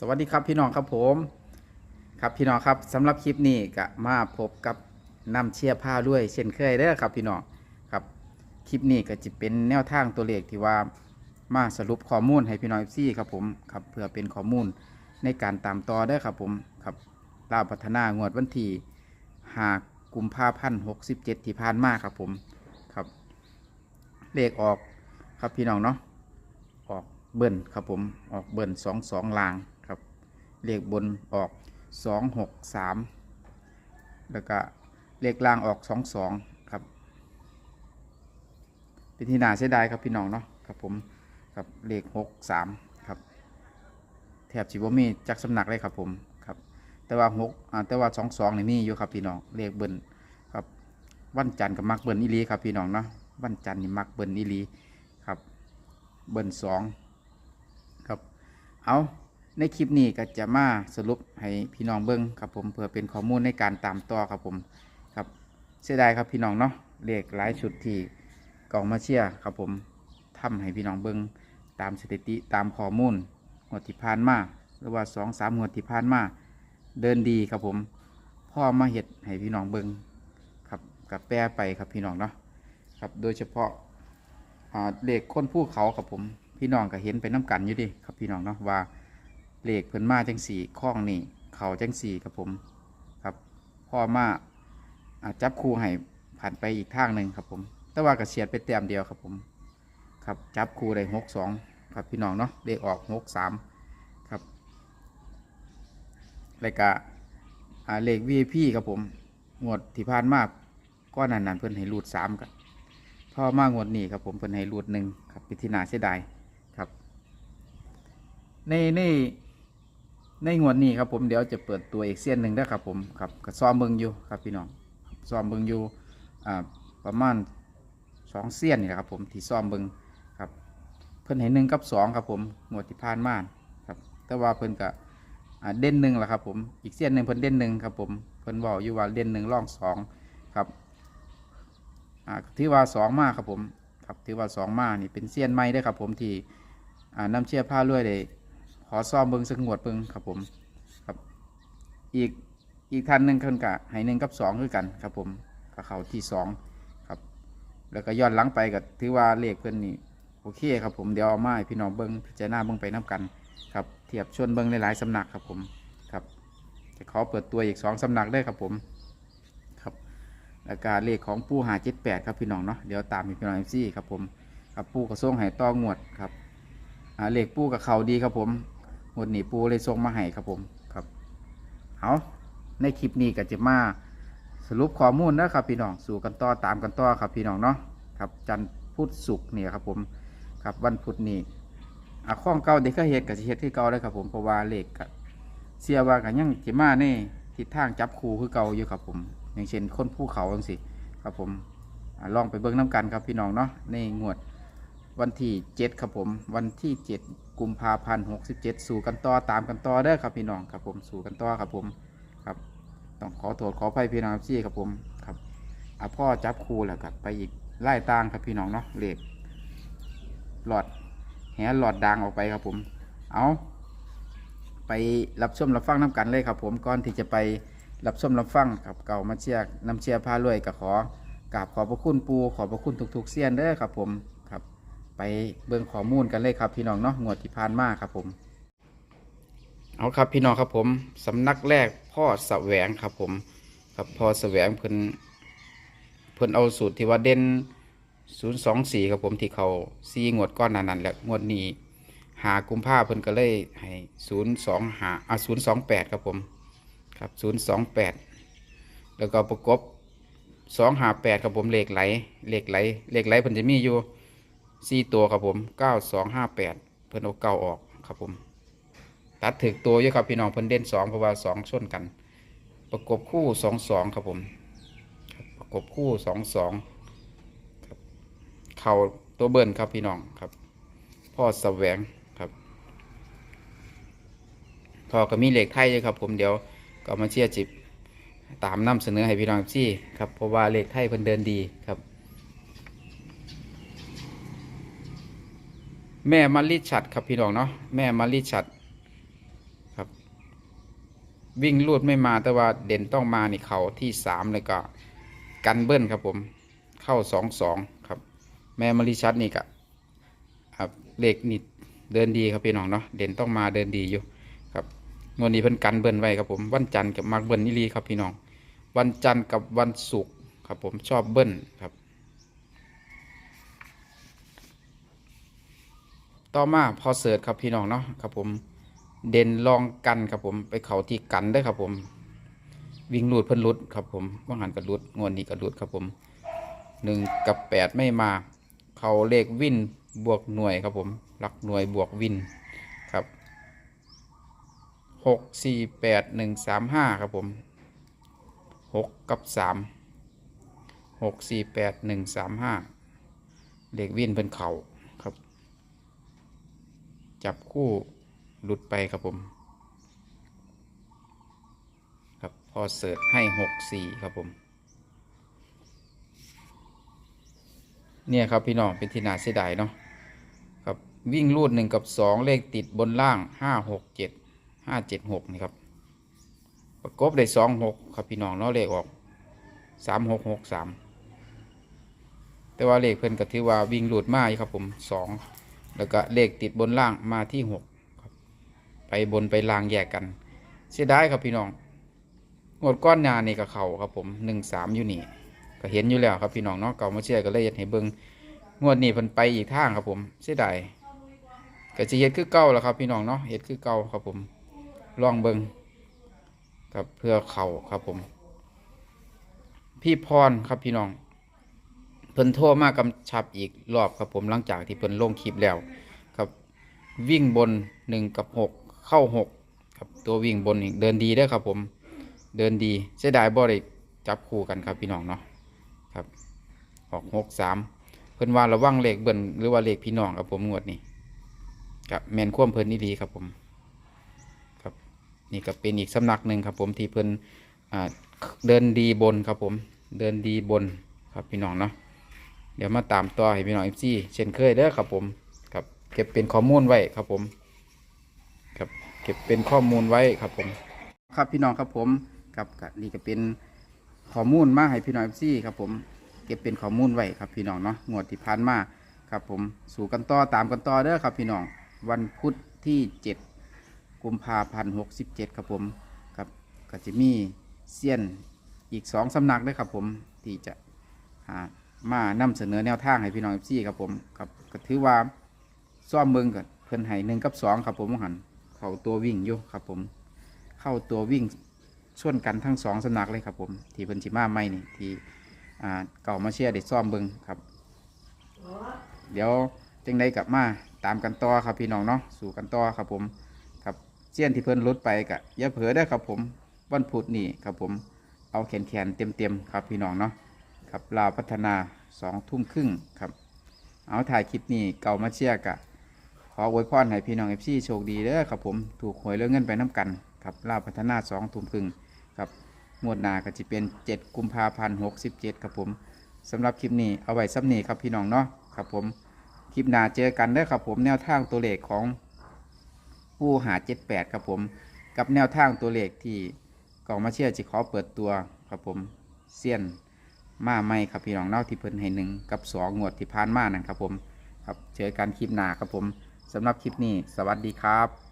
สวัสดีครับพี่น้องครับผม ครับพี่น้องครับสำหรับคลิปนี้ก็มาพบกับน้ำเชียร์ผ้าด้วย เช่นเคยเด้อครับพี่น้องครับคลิปนี้ก็จะเป็นแนวทางตัวเลขที่ว่ามาสรุปข้อมูลให้พี่น้องซี่ครับผมครับเพื่อเป็นข้อมูลในการตามต่อเด้ครับผมครับลาวพัฒนางวดวันที่หากกุมภาพันธ์หกสิบเจ็ดที่ผ่านมาครับผมครับเลขออกครับพี่น้องเนาะออกเบิ้ลครับผมออกเบิ้ลสองสองลาง เลขบนออกสองหกสามแล้วก็เลขล่างออกสองสองครับ เป็นที่น่าเสียดายครับพี่น้องเนาะครับผมครับเลขหกสามครับแถบชิวมีจักสำนักเลยครับผมครับแต่ว่าหกแต่ว่าสองสองนี่มีอยู่ครับพี่น้องเลขเบิ้ลครับวันจันทร์กับมักเบิ้ลอีลีครับพี่น้องเนาะวันจันทร์นี่มักเบิ้ลอีลีครับเบิ้ลสองครับเอา ในคลิปนี้ก็จะมาสรุปให้พี่น้องเบิ้งครับผมเพื่อเป็นข้อมูลในการตามต่อครับผมครับเสียดายครับพี่น้องเนาะเลขหลายชุดที่กองมาเชียครับผมทำให้พี่น้องเบิ้งตามสถิติตามข้อมูลงวดที่ผ่านมาหรือว่าสองสามงวดที่ผ่านมาเดินดีครับผมพ่อมาเห็ดให้พี่น้องเบิ้งครับกับแปรไปครับพี่น้องเนาะครับโดยเฉพาะเลขค้นภูเขาครับผมพี่น้องก็เห็นไปน้กันอยู่ดิครับพี่น้องเนาะว่า เลขเพิ่นมาจังสี่ข้องนี่เขาจังสี่ครับผมครับพ่อมาอาจับคู่ให้ผ่านไปอีกทางหนึ่งครับผม แต่ว่าก็เฉียดไปแต้มเดียวครับผม ครับจับคู่ได้หกสองครับพี่น้องเนาะเลขออกหกสามครับแล้วก็อ่าเลข VIP ครับผมงวดที่ผ่านมาก้อนานๆเพิ่นให้รูดสามกันพ่อมางวดนี้ครับผมเป็นให้รูดหนึ่งครับพิธีนาเสียดายครับในใน ในงวดนี้ครับผมเดี๋ยวจะเปิดตัวอีกเส้นหนึ่งได้ครับผมครับก็ซ้อมเบิงอยู่ครับพี่น้องซ้อมเบิงอยู่อ่าประมาณสองเส้นนี่แหละครับผมที่ซ้อมเบิงครับ เพิ่นให้หนึ่งกับสองครับผมงวดที่ผ่านมาครับแต่ว่าเพิ่นก็อ่าเด่นหนึ่งแหละครับผมอีกเส้นหนึ่งเพิ่นเด่นหนึ่งครับผมเพิ่นบอกอยู่ว่าเด่นหนึ่งร่องสองครับอ่าที่ว่าสองมากครับผมครับที่ว่าสองมากนี่เป็นเซียนไม้ได้ครับผมที่อ่าน้ำเชี่ยผ้าลวยเลย ขอซ่อมเบิงสักงวดเบิงครับผมครับ อีกอีกท่านหนึ่งคนกะให้หนึ่งกับสองคือกันครับผมกับเขาที่สองครับ แล้วก็ย้อนหลังไปก็ถือว่าเลขเพิ่อนนี่โอเคครับผมเดี๋ยวเอามาให้พี่น้องเบิงพิจารณาเบิงไปน้กันครับเทียบชวนเบิงหลายๆสำนักครับผมครับจะขอเปิดตัวอีกสองสำนักได้ครับผมครับแล้วก็เลขของปูหาเจ็ดแปดครับพี่น้องเนาะเดี๋ยวตามพี่น้องเอฟซีครับผมครับปูกระส่งให้ต้องวดครับเลขปูกับเขาดีครับผม งวดนี้ปูเลยส่งมาให้ครับผมครับเอาในคลิปนี้ก็จะมาสรุปข้อมูลนะครับพี่น้องสู่กันต่อตามกันต่อครับพี่น้องเนาะครับจันทร์พุธศุกร์เนี่ยครับผมครับวันพุธนี้อ่าข้องเก่าเด็กก็เฮ็ดกับเฮ็ดที่เก่าเลยครับผมเพราะว่าเลขกับเสียว่ากันยังจะมาในทิศทางจับคูคือเก่าอยู่ครับผม อย่างเช่นคนภูเขาจังสิครับผมอลองไปเบิ่งน้ำกันครับพี่น้องเนาะในงวด วันที่เจ็ดครับผม วันที่เจ็ดกุมภาพันธ์หกสิบเจ็ดสู่กันต่อตามกันต่อเด้อครับพี่น้องครับผมสู่กันต่อครับผมครับต้องขอโทษขออภัยพี่น้องที่ครับผมครับอะพ่อจับครูแล้วครับไปอีกไล่ตางครับพี่น้องเนาะเหล็กหลอดแหหลอดดังออกไปครับผม เอาไปรับชมรับฟังน้ำกันเลยครับผมก่อนที่จะไปรับชมรับฟังครับเก่ามาเชียร์นำเชียร์พารวยก็ขอกราบขอบพระคุณปูขอบพระคุณทุกๆเซียนเด้อครับผม ไปเบิ่งข้อมูลกันเลยครับพี่น้องเนาะงวดที่ผ่านมาครับผม เอาครับพี่น้องครับผมสำนักแรกพ่อแสวงครับผมครับพ่อแสวงเพิ่นเพิ่นเอาสูตรที่ว่าเด่น024ครับผมที่เขาซีงวดก้อนนั้นๆแล้วงวดนี้หากุมภาเพิ่นก็เลยให้025อะ028ครับผมครับศูนย์สองแปดแล้วก็ประกบสองหาแปดครับผมเลขไหลเลขไหลเลขไหลเพิ่นจะมีอยู่ สี่ตัวครับผมเก้าสองห้าแปดเพิ่นเอาเก้าออกครับผม ตัดถึกตัวเยอะครับพี่น้องเพิ่นเด่นสองเพราะว่าสองชนกัน ประกบคู่สองสองครับผม ประกบคู่สองสองเข่าตัวเบิ้ลครับพี่น้องครับ พ่อแสวงครับพอก็มีเหล็กไทยเลยครับ ผมเดี๋ยวก็มาเชียร์จิบตามนำเสนอให้พี่น้องซี่ครับเพราะว่าเหลขไทยเพิ่นเดินดีครับ แม่มาริชัดครับพี่น้องเนาะแม่มาริชัดครับ วิ่งลูดไม่มาแต่ว่าเด่นต้องมานี่เขาที่สามเลยก็กันเบิ้ลครับผม เข้าสองสองครับ แม่มาริชัดนี่ก็ครับเลขนี่เดินดีครับพี่น้องเนาะเด่นต้องมาเดินดีอยู่ครับงวดนี้เพิ่นกันเบิ้ลไว้ครับผมวันจันทร์กับมักเบิ้ลนี่ลีครับพี่น้อง วันจันทร์กับวันศุกร์ครับผมชอบเบิ้ลครับ ต่อมาพอเสิร์ชครับพี่น้องเนาะครับผมเด่นลองกันครับผมไปเขาที่กันได้ครับผม วิ่งหลุดเพิ่นหลุดครับผมว่างหันกับลุดงวดนี้กับลุดครับผมหนึ่งกับแปดไม่มาเขาเลขวินบวกหน่วยครับผม หลักหน่วยบวกวินครับหกสี่แปดหนึ่งสามห้าครับผมหกกับสามหกสี่แปดหนึ่งสามห้าเลขวินเพิ่นเขาครับ จับคู่หลุดไปครับผม ครับพอเสิร์ชให้หกสี่ครับผม เนี่ยครับพี่น้องเป็นที่นาเสียดายเนาะครับวิ่งรูดหนึ่งกับสองเลขติดบนล่างห้าหกเจ็ดห้าเจ็ดหกนี่ครับ ประกบได้สองหกครับพี่น้องเนาะเลขออกสามหกหกสามแต่ว่าเลขเพิ่นก็ถือว่าวิ่งรูดมาอยู่ครับผมสอง แล้วก็เลขติดบนล่างมาที่หกครับไปบนไปล่างแยกกัน เสียดายครับพี่น้องงวดก้อนหนานี่กับเขาครับผมหนึ่งสามอยู่นี่ก็เห็นอยู่แล้วครับพี่น้องเนาะเก่ามาเชื่อก็เลยอยากให้เบิ่งงวดนี้เพิ่นไปอีกทางครับผมเสียดายก็จะเฮ็ดคือเก่าแล้วครับพี่น้องเนาะเฮ็ดคือเก่าครับผมลองเบิ่งครับเพื่อเขาครับผม พี่พรครับพี่น้อง เพิ่นโทรมากำชับอีกรอบครับผมหลังจากที่เพิ่นลงคลิปแล้วครับวิ่งบนหนึ่งกับหกเข้าหกครับตัววิ่งบนอีกเดินดีเด้ครับผมเดินดีเสียดายบ่ได้จับคู่กันครับพี่น้องเนาะครับออกหกสามเพิ่นว่าระวังเลขเบิ่นหรือว่าเลขพี่น้องครับผมงวดนี้กับแมนคว่มเพิ่นนี่ดีครับผมครับนี่ก็เป็นอีกสำนักหนึ่งครับผมที่เพิ่นเดินดีบนครับผมเดินดีบนครับพี่น้องเนาะ เดี๋ยวมาตามต่อให้พี่น้องเอฟซีเช่นเคยเด้อครับผมครับเก็บเป็นข้อมูลไว้ครับผมครับเก็บเป็นข้อมูลไว้ครับผม ครับพี่น้องครับผมกับกนี่ก็เป็นข้อมูลมาให้พี่น้องเอฟซีครับผมเก็บเป็นข้อมูลไว้ครับพี่น้องเนาะงวดที่ผ่านมาครับผมสู่กันต่อตามกันต่อเด้อครับพี่น้องวันพุธที่ 7 กุมภาพันธ์67ครับผมครับก็จะมีเซียนอีกสองสำนักเด้วยครับผมที่จะหา มานำเสนอแนวทางให้พี่น้องเอฟซีครับผมครับก็ถือว่าซ่อมเมืองกับเพิ่นให้หนึ่งกับสองครับผมว่าหันเขาตัววิ่งอยู่ครับผม เข้าตัววิ่งส่วนกันทั้งสองสนักเลยครับผม ที่เพิ่นสิมาไม่นี่ที่อ่าเก่ามาเชียร์ได้ซ่อมเบิงครับ เดี๋ยวจังได้กลับมาตามกันต่อครับพี่น้องเนาะสู่กันต่อครับผมครับเจียนที่เพิ่นลดไปกะอย่าเผลอได้ครับผมวันพุธนี่ครับผมเอาแขนแขนเต็มเต็มๆครับพี่น้องเนาะ ครับลาวพัฒนาสองทุ่มครึ่งครับ เอาถ่ายคลิปนี้เก่ามาเชียร์กะขออวยพรให้พี่น้องเอฟซีโชคดีเด้อครับผมถูกหวยเรื่องเงินไปน้ำกันครับลาวพัฒนาสองทุ่มครึ่งครับงวดหน้าก็จะเป็น 7 กุมภาพันธ์67 ครับผมสำหรับคลิปนี้เอาไว้ซ้ำนี้ครับพี่น้องเนาะครับผมคลิปหน้าเจอกันเด้อครับผมแนวทางตัวเลขของผู้หา78ครับผมกับแนวทางตัวเลขที่กองมาเชียร์จิขอเปิดตัวครับผมเซียน มาไม่ครับพี่น้องเน่าที่เพิ่นให้หนึ่งกับสองงวดที่ผ่านมานั่นครับผมครับเจอกันคลิปหน้าครับผมสำหรับคลิปนี้ สวัสดีครับ